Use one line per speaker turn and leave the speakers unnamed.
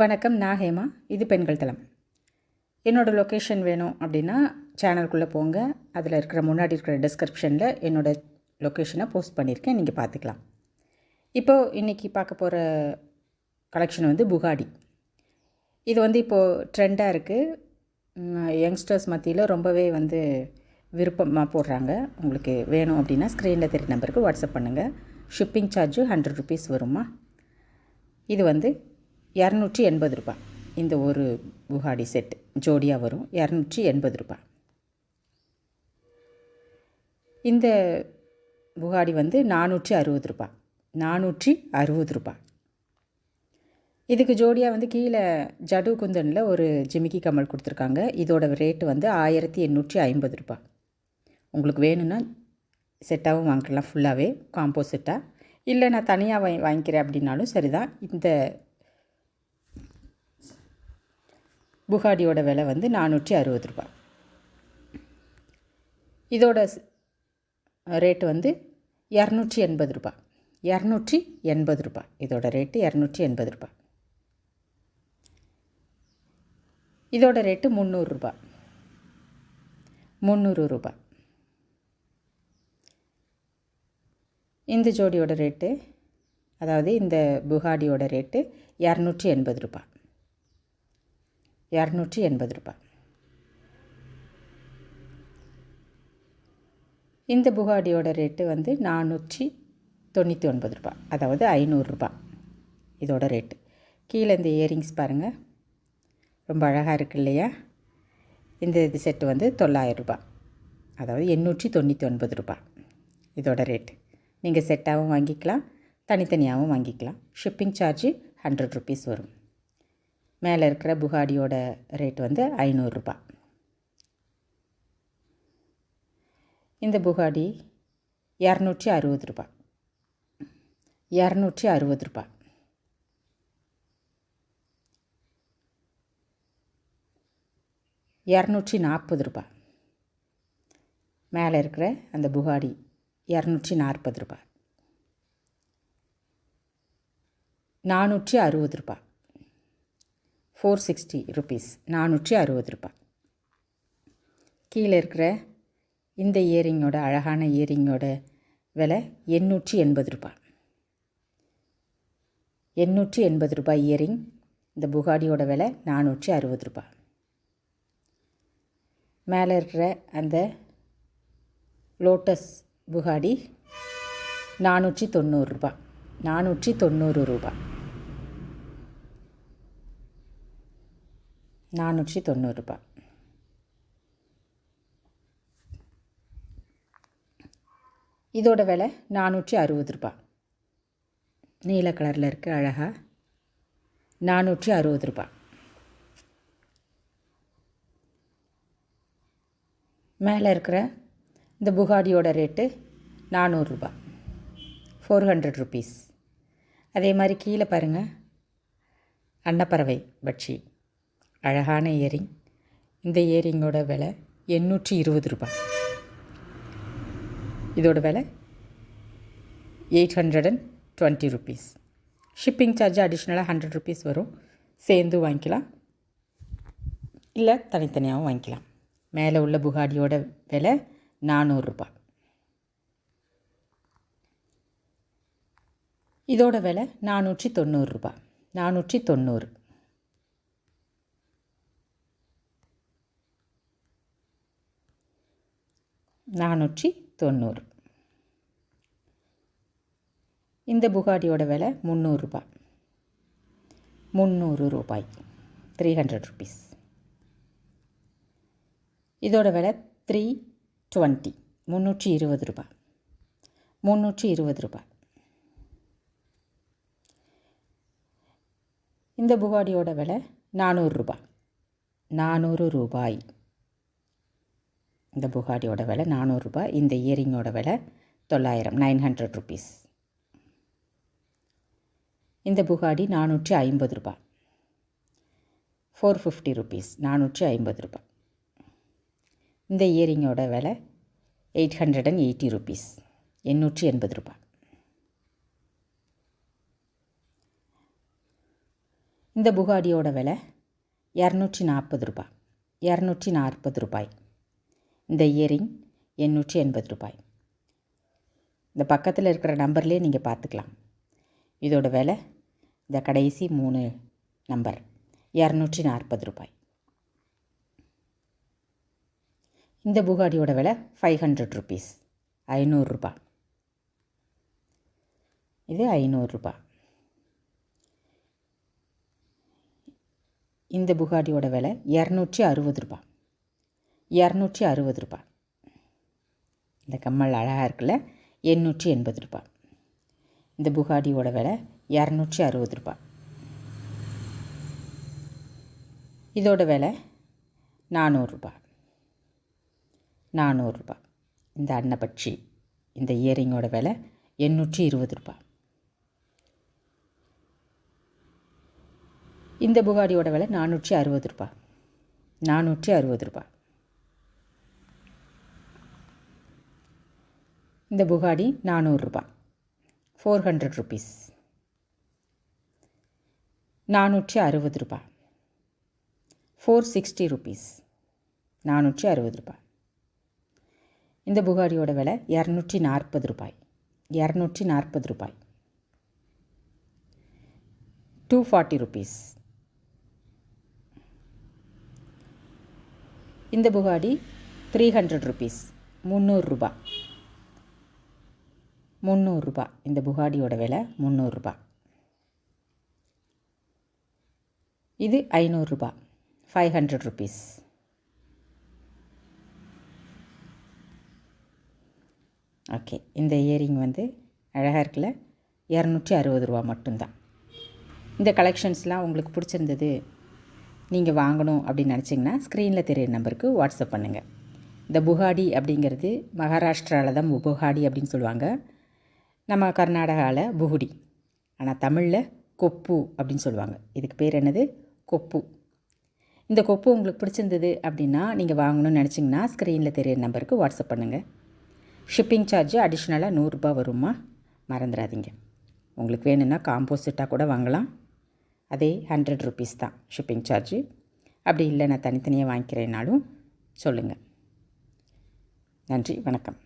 வணக்கம் நான் ஹேமா. இது பெண்கள் தளம். என்னோடய லொக்கேஷன் வேணும் அப்படின்னா சேனலுக்குள்ளே போங்க. அதில் இருக்கிற முன்னாடி இருக்கிற டிஸ்கிரிப்ஷனில் என்னோடய லொக்கேஷனை போஸ்ட் பண்ணியிருக்கேன். நீங்கள் பார்த்துக்கலாம். இப்போது இன்றைக்கி பார்க்க போகிற கலெக்ஷன் வந்து புகாடி இது வந்து இப்போது ட்ரெண்டாக இருக்குது யங்ஸ்டர்ஸ் மத்தியில் ரொம்பவே வந்து விருப்பமாக போடுறாங்க. உங்களுக்கு வேணும் அப்படின்னா ஸ்க்ரீனில் தெரிய நம்பருக்கு வாட்ஸ்அப் பண்ணுங்கள் ஷிப்பிங் சார்ஜு ஹண்ட்ரட் ருபீஸ் வருமா? இது வந்து இரநூற்றி எண்பது ரூபாய். இந்த ஒரு புகாடி செட் ஜோடியாக வரும். இரநூற்றி எண்பது ரூபாய். இந்த புகாடி வந்து நானூற்றி அறுபது ரூபாய். நானூற்றி அறுபது ரூபாய். இதுக்கு ஜோடியாக வந்து கீழே ஜடு குந்தனில் ஒரு ஜிமிக்கி கமல் கொடுத்துருக்காங்க. இதோட ரேட்டு வந்து ஆயிரத்தி எண்ணூற்றி ஐம்பது ரூபாய். உங்களுக்கு வேணும்னா செட்டாகவும் வாங்கிக்கலாம் ஃபுல்லாகவே காம்போ செட்டாக இல்லை நான் தனியாக வாங்கி வாங்கிக்கிறேன் அப்படின்னாலும் சரிதான். இந்த புகாடியோட விலை வந்து நானூற்றி அறுபது ரூபாய் இதோட ரேட்டு வந்து இரநூற்றி எண்பது ரூபாய் இரநூற்றி எண்பது ரூபாய் இதோட ரேட்டு இரநூற்றி எண்பது ரூபாய் இதோட ரேட்டு முந்நூறுரூபா முந்நூறு ரூபாய் இந்த ஜோடியோட ரேட்டு அதாவது இந்த புகாடியோட ரேட்டு இரநூற்றி எண்பது ரூபாய் இரநூற்றி எண்பது ரூபாய். இந்த புகாடியோட ரேட்டு வந்து நானூற்றி தொண்ணூற்றி ஒன்பது ரூபாய். அதாவது ஐநூறுரூபா இதோட ரேட்டு. கீழே இந்த இயரிங்ஸ் பாருங்கள் ரொம்ப அழகாக இருக்கு இல்லையா? இந்த இது செட்டு வந்து தொள்ளாயிரம் ரூபாய். அதாவது எண்ணூற்றி தொண்ணூற்றி ஒன்பது ரூபா இதோட ரேட்டு. நீங்கள் செட்டாகவும் வாங்கிக்கலாம். தனித்தனியாகவும் வாங்கிக்கலாம். ஷிப்பிங் சார்ஜு ஹண்ட்ரட் ருபீஸ் வரும். மேலே இருக்கிற புகாடியோட ரேட் வந்து ஐநூறுரூபா இந்த புகாடி இரநூற்றி அறுபது ரூபா இரநூற்றி அறுபது ரூபா இரநூற்றி நாற்பது ரூபா மேலே இருக்கிற அந்த புகாடி இரநூற்றி நாற்பது ரூபா நானூற்றி அறுபது ரூபா ஃபோர் சிக்ஸ்டி ருபீஸ். நானூற்றி அறுபது ரூபாய் கீழே இருக்கிற இந்த இயரிங்கோட அழகான இயரிங்கோட விலை எண்ணூற்றி எண்பது ரூபாய் எண்ணூற்றி எண்பது ரூபாய் இயரிங் இந்த புகாடியோட விலை நானூற்றி அறுபது ரூபாய் மேலே இருக்கிற அந்த லோட்டஸ் புகாடி நானூற்றி தொண்ணூறு ரூபாய் நானூற்றி தொண்ணூறு ரூபாய் நானூற்றி தொண்ணூறுரூபா இதோட விலை நானூற்றி அறுபது ரூபா நீல கலரில் இருக்குது அழகாக நானூற்றி அறுபது ரூபா மேலே இருக்கிற இந்த புகாடியோட ரேட்டு நானூறுரூபா ஃபோர் ஹண்ட்ரட் ருபீஸ் அதே மாதிரி கீழே பாருங்கள் அன்னப்பறவை பட்சி அழகான இயரிங். இந்த இயரிங்கோட விலை எண்ணூற்றி இருபது ரூபாய். இதோட விலை eight hundred and twenty rupees. Shipping charge அடிஷ்னலாக ஹண்ட்ரட் ருபீஸ் வரும். சேர்ந்து வாங்கிக்கலாம். இல்லை தனித்தனியாகவும் வாங்கிக்கலாம். மேலே உள்ள புகாடியோட விலை நானூறுரூபா இதோட விலை நானூற்றி தொண்ணூறுரூபா நானூற்றி தொண்ணூறு. நானூற்றி தொண்ணூறு. இந்த புகாடியோட விலை முந்நூறுரூபா முந்நூறு ரூபாய். த்ரீ ஹண்ட்ரட் ருபீஸ் இதோட விலை த்ரீ டுவெண்ட்டி முந்நூற்றி இருபது ரூபாய். முந்நூற்றி இருபது ரூபாய். இந்த புகாடியோட விலை நானூறுரூபா நானூறு ரூபாய். இந்த புகாடியோட விலை நானூறுரூபா இந்த இயரிங்கோட விலை தொள்ளாயிரம் நைன் ஹண்ட்ரட் ருபீஸ் இந்த புகாடி நானூற்றி ஐம்பது ரூபா. ஃபோர் ஃபிஃப்டி ருபீஸ் நானூற்றி ஐம்பது ரூபா. இந்த இயரிங்கோட விலை eight hundred and eighty rupees எண்ணூற்றி எண்பது ரூபா. இந்த புகாடியோட விலை இரநூற்றி நாற்பது ரூபாய் இரநூற்றி நாற்பது ரூபாய். இந்த இயரிங் எண்ணூற்றி எண்பது ரூபாய். இந்த பக்கத்தில் இருக்கிற நம்பர்லேயே நீங்கள் பார்த்துக்கலாம் இதோட விலை இந்த கடைசி மூணு நம்பர் இரநூற்றி நாற்பது ரூபாய். இந்த புகாடியோட விலை ஃபைவ் ஹண்ட்ரட் ருபீஸ் ஐநூறுரூபா இது ஐநூறுரூபா இந்த புகாடியோட விலை இரநூற்றி அறுபது ரூபா இரநூற்றி அறுபது ரூபா இந்த கம்மல் அழகாக இருக்குல்ல? எண்ணூற்றி எண்பது ரூபா இந்த புகாடியோட விலை இரநூற்றி அறுபது ரூபா இதோட விலை நானூறுரூபா நானூறுரூபா இந்த அன்னப்பட்சி இந்த இயரிங்கோட விலை எண்ணூற்றி இருபது ரூபா இந்த புகாடியோட விலை நானூற்றி அறுபது ரூபா நானூற்றி அறுபது ரூபா இந்த புகாடி நானூறுரூபா ஃபோர் ஹண்ட்ரட் ருபீஸ் நானூற்றி அறுபது ரூபா. ஃபோர் சிக்ஸ்டி ருபீஸ் நானூற்றி அறுபது ரூபாய் இந்த புகாடியோட விலை இரநூற்றி நாற்பது ரூபாய். இரநூற்றி நாற்பது ரூபாய். டூ ஃபார்ட்டி ருபீஸ் இந்த புகாடி த்ரீ ஹண்ட்ரட் ருபீஸ் முந்நூறுரூபா முந்நூறுரூபா இந்த புகாடியோட விலை முந்நூறுரூபா இது ஐநூறுரூபா ஃபைவ் ஹண்ட்ரட் ருபீஸ் ஓகே இந்த இயரிங் வந்து அழகாக இருக்குல்ல? இரநூற்றி அறுபது ரூபா மட்டும்தான். இந்த கலெக்ஷன்ஸ்லாம் உங்களுக்கு பிடிச்சிருந்தது நீங்கள் வாங்கணும் அப்படின்னு நினச்சிங்கன்னா ஸ்க்ரீனில் தெரியிற நம்பருக்கு வாட்ஸ்அப் பண்ணுங்கள் இந்த புகாடி அப்படிங்கிறது மகாராஷ்டிராவில் தான் புகாடி அப்படின்னு சொல்லுவாங்க. நம்ம கர்நாடகாவில் புகுடி. ஆனால் தமிழில் கொப்பு அப்படின்னு சொல்லுவாங்க. இதுக்கு பேர் என்னது? கொப்பு. இந்த கொப்பு உங்களுக்கு பிடிச்சிருந்தது அப்படின்னா நீங்கள் வாங்கணும்னு நினச்சிங்கன்னா ஸ்க்ரீனில் தெரியிற நம்பருக்கு வாட்ஸ்அப் பண்ணுங்கள் ஷிப்பிங் சார்ஜு அடிஷ்னலாக நூறுரூபா வருமா மறந்துடாதீங்க. உங்களுக்கு வேணும்னா காம்போசிட்டாக கூட வாங்கலாம். அதே ஹண்ட்ரட் ருபீஸ் தான் ஷிப்பிங் சார்ஜு அப்படி இல்லை நான் தனித்தனியாக வாங்கிக்கிறேன்னாலும் சொல்லுங்கள் நன்றி வணக்கம்.